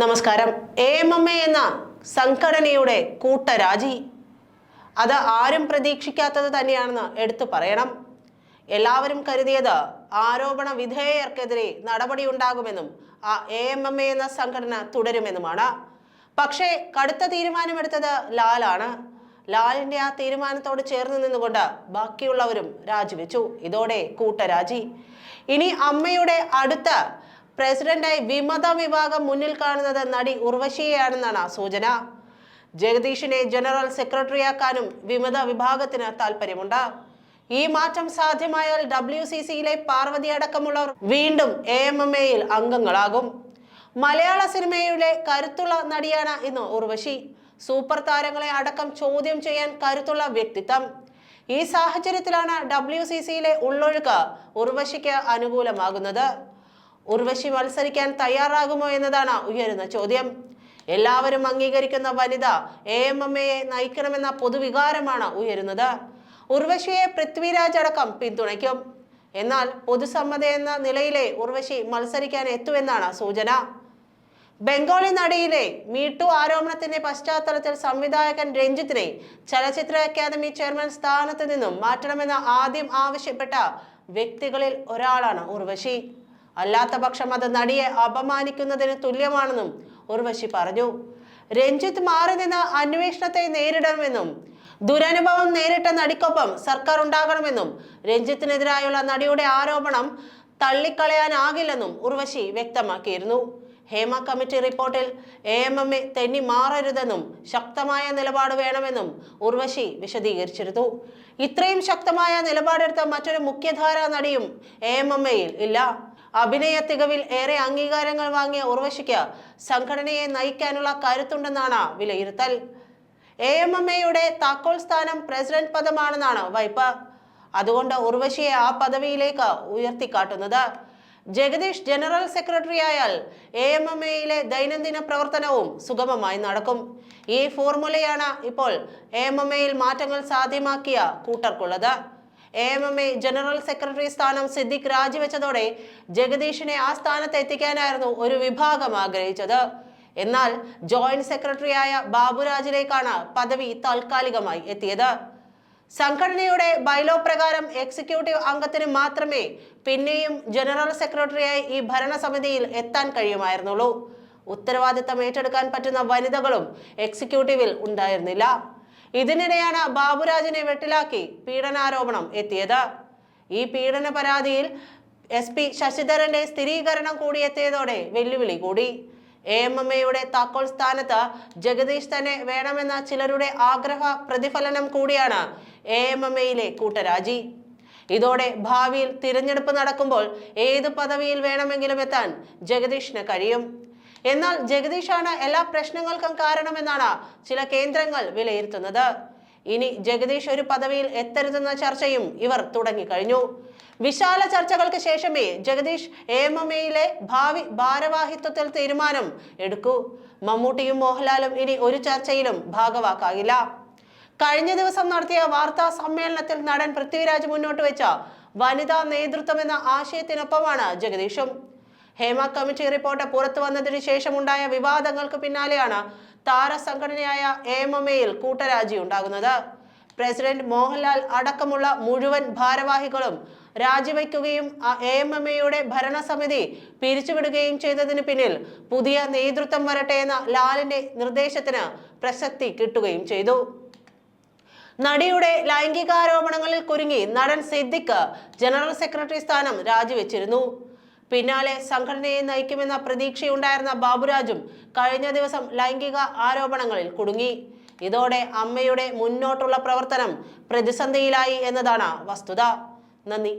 നമസ്കാരം. A M M A എന്ന സംഘടനയുടെ കൂട്ടരാജി. അത് ആരും പ്രതീക്ഷിക്കാത്തത് തന്നെയാണെന്ന് എടുത്തു പറയണം. എല്ലാവരും കരുതിയത് ആരോപണ വിധേയർക്കെതിരെ നടപടി ഉണ്ടാകുമെന്നും ആ എ എം എം എ എന്ന സംഘടന തുടരുമെന്നുമാണ്. പക്ഷേ കടുത്ത തീരുമാനമെടുത്തത് ലാലാണ്. ലാലിന്റെ ആ തീരുമാനത്തോട് ചേർന്ന് നിന്നുകൊണ്ട് ബാക്കിയുള്ളവരും രാജിവെച്ചു. ഇതോടെ കൂട്ടരാജി. ഇനി അമ്മയുടെ അടുത്ത പ്രസിഡന്റായി വിമത വിഭാഗം മുന്നിൽ കാണുന്നത് നടി ഉർവശിയെയാണെന്നാണ് സൂചന. ജഗദീഷിനെ ജനറൽ സെക്രട്ടറിയാക്കാനും വിമത വിഭാഗത്തിന് താല്പര്യമുണ്ട് ഈ മാറ്റം സാധ്യമായാൽ ഡബ്ല്യു സി സിയിലെ പാർവതി അടക്കമുള്ളവർ വീണ്ടും എ എം എം എയിൽ അംഗങ്ങളാകും. മലയാള സിനിമയിലെ കരുത്തുള്ള നടിയാണ് ഇന്ന് ഉർവശി. സൂപ്പർ താരങ്ങളെ അടക്കം ചോദ്യം ചെയ്യാൻ കരുത്തുള്ള വ്യക്തിത്വം. ഈ സാഹചര്യത്തിലാണ് ഡബ്ല്യു സി സിയിലെ ഉള്ളൊഴുക്ക് ഉർവശിക്ക് അനുകൂലമാകുന്നത്. ഉർവശി മത്സരിക്കാൻ തയ്യാറാകുമോ എന്നതാണ് ഉയരുന്ന ചോദ്യം. എല്ലാവരും അംഗീകരിക്കുന്ന വനിത എ എം എം എയെ നയിക്കണമെന്ന പൊതുവികാരമാണ് ഉയരുന്നത്. ഉർവശിയെ പൃഥ്വിരാജ് അടക്കം പിന്തുണയ്ക്കും. എന്നാൽ പൊതുസമ്മത എന്ന നിലയിലെ ഉർവശി മത്സരിക്കാൻ എത്തുമെന്നാണ് സൂചന. ബംഗാളി നടിയിലെ മീട്ടു ആരോപണത്തിന്റെ പശ്ചാത്തലത്തിൽ സംവിധായകൻ രഞ്ജിത്തിനെ ചലച്ചിത്ര അക്കാദമി ചെയർമാൻ സ്ഥാനത്ത് നിന്നും മാറ്റണമെന്ന് ആദ്യം ആവശ്യപ്പെട്ട വ്യക്തികളിൽ ഒരാളാണ് ഉർവശി. അല്ലാത്ത പക്ഷം അത് നടിയെ അപമാനിക്കുന്നതിന് തുല്യമാണെന്നും ഉർവശി പറഞ്ഞു. രഞ്ജിത്ത് മാറി നിന്ന് അന്വേഷണത്തെ നേരിടണമെന്നും ദുരനുഭവം നേരിട്ട നടിക്കൊപ്പം സർക്കാർ ഉണ്ടാകണമെന്നും രഞ്ജിത്തിനെതിരായുള്ള നടിയുടെ ആരോപണം തള്ളിക്കളയാനാകില്ലെന്നും ഉർവശി വ്യക്തമാക്കിയിരുന്നു. ഹേമ കമ്മിറ്റി റിപ്പോർട്ടിൽ എ എം എം എ തെന്നി മാറരുതെന്നും ശക്തമായ നിലപാട് വേണമെന്നും ഉർവശി വിശദീകരിച്ചിരുന്നു. ഇത്രയും ശക്തമായ നിലപാടെടുത്ത മറ്റൊരു മുഖ്യധാരാ നടിയും എ എം എം എയിൽ ഇല്ല. അഭിനയ തികവിൽ ഏറെ അംഗീകാരങ്ങൾ വാങ്ങിയ ഉർവശിക്ക് സംഘടനയെ നയിക്കാനുള്ള കരുത്തുണ്ടെന്നാണ് വിലയിരുത്തൽ. എ എം എം എയുടെ താക്കോൽ സ്ഥാനം പ്രസിഡന്റ് പദമാണെന്നാണ് വൈപ്പ്. അതുകൊണ്ട് ഉർവശിയെ ആ പദവിയിലേക്ക് ഉയർത്തിക്കാട്ടുന്നത്. ജഗദീഷ് ജനറൽ സെക്രട്ടറി ആയാൽ എ എം എം എയിലെ ദൈനംദിന പ്രവർത്തനവും സുഗമമായി നടക്കും. ഈ ഫോർമുലയാണ് ഇപ്പോൾ എ എം എം എയിൽ മാറ്റങ്ങൾ സാധ്യമാക്കിയ കൂട്ടർക്കുള്ളത്. A M M A general secretary സ്ഥാനം സിദ്ദിഖ് രാജിവെച്ചതോടെ ജഗദീഷിനെ ആ സ്ഥാനത്ത് എത്തിക്കാനായിരുന്നു ഒരു വിഭാഗം ആഗ്രഹിച്ചത്. എന്നാൽ ജോയിന്റ് സെക്രട്ടറിയായ ബാബുരാജിലേക്കാണ് പദവി താൽക്കാലികമായി എത്തിയത്. സംഘടനയുടെ ബൈലോ പ്രകാരം എക്സിക്യൂട്ടീവ് അംഗത്തിന് മാത്രമേ പിന്നെയും ജനറൽ സെക്രട്ടറിയായി ഈ ഭരണസമിതിയിൽ എത്താൻ കഴിയുമായിരുന്നുള്ളൂ. ഉത്തരവാദിത്തം ഏറ്റെടുക്കാൻ പറ്റുന്ന വനിതകളും എക്സിക്യൂട്ടീവിൽ ഉണ്ടായിരുന്നില്ല. ഇതിനിടെയാണ് ബാബുരാജിനെ വെട്ടിലാക്കി പീഡനാരോപണം എത്തിയത്. ഈ പീഡന പരാതിയിൽ എസ് പി ശശിധരന്റെ സ്ഥിരീകരണം കൂടി എത്തിയതോടെ വെല്ലുവിളി കൂടി. എ എം എം എയുടെ താക്കോൽ സ്ഥാനത്ത് ജഗദീഷ് തന്നെ വേണമെന്ന ചിലരുടെ ആഗ്രഹ പ്രതിഫലനം കൂടിയാണ് എ എം എം എയിലെ കൂട്ടരാജി. ഇതോടെ ഭാവിയിൽ തിരഞ്ഞെടുപ്പ് നടക്കുമ്പോൾ ഏത് പദവിയിൽ വേണമെങ്കിലും എത്താൻ ജഗദീഷിന് കഴിയും. എന്നാൽ ജഗദീഷാണ് എല്ലാ പ്രശ്നങ്ങൾക്കും കാരണമെന്നാണ് ചില കേന്ദ്രങ്ങൾ വിലയിരുത്തുന്നത്. ഇനി ജഗദീഷ് ഒരു പദവിയിൽ എത്തരുതെന്ന ചർച്ചയും ഇവർ തുടങ്ങിക്കഴിഞ്ഞു. വിശാല ചർച്ചകൾക്ക് ശേഷമേ ജഗദീഷ് എ എം എയിലെ ഭാവി ഭാരവാഹിത്വത്തിൽ തീരുമാനം എടുക്കൂ. മമ്മൂട്ടിയും മോഹൻലാലും ഇനി ഒരു ചർച്ചയിലും ഭാഗവാക്കാകില്ല. കഴിഞ്ഞ ദിവസം നടത്തിയ വാർത്താ സമ്മേളനത്തിൽ നടൻ പൃഥ്വിരാജ് മുന്നോട്ട് വെച്ച വനിതാ നേതൃത്വം എന്ന ആശയത്തിനൊപ്പമാണ് ജഗദീഷും. ഹേമ കമ്മിറ്റി റിപ്പോർട്ട് പുറത്തു വന്നതിന് ശേഷമുണ്ടായ വിവാദങ്ങൾക്ക് പിന്നാലെയാണ് താരസംഘടനയായ എയിൽ കൂട്ടരാജി ഉണ്ടാകുന്നത്. പ്രസിഡന്റ് മോഹൻലാൽ അടക്കമുള്ള മുഴുവൻ ഭാരവാഹികളും രാജിവെക്കുകയും എ എം എം എയുടെ ഭരണസമിതി പിരിച്ചുവിടുകയും ചെയ്തതിന് പിന്നിൽ പുതിയ നേതൃത്വം വരട്ടെ എന്ന ലാലിന്റെ നിർദ്ദേശത്തിന് പ്രസക്തി കിട്ടുകയും ചെയ്തു. നടിയുടെ ലൈംഗികാരോപണങ്ങളിൽ കുരുങ്ങി നടൻ സിദ്ദിഖ് ജനറൽ സെക്രട്ടറി സ്ഥാനം രാജിവെച്ചിരുന്നു. പിന്നാലെ സംഘടനയെ നയിക്കുമെന്ന പ്രതീക്ഷയുണ്ടായിരുന്ന ബാബുരാജും കഴിഞ്ഞ ദിവസം ലൈംഗിക ആരോപണങ്ങളിൽ കുടുങ്ങി. ഇതോടെ അമ്മയുടെ മുന്നോട്ടുള്ള പ്രവർത്തനം പ്രതിസന്ധിയിലായി എന്നതാണ് വസ്തുത. നന്ദി.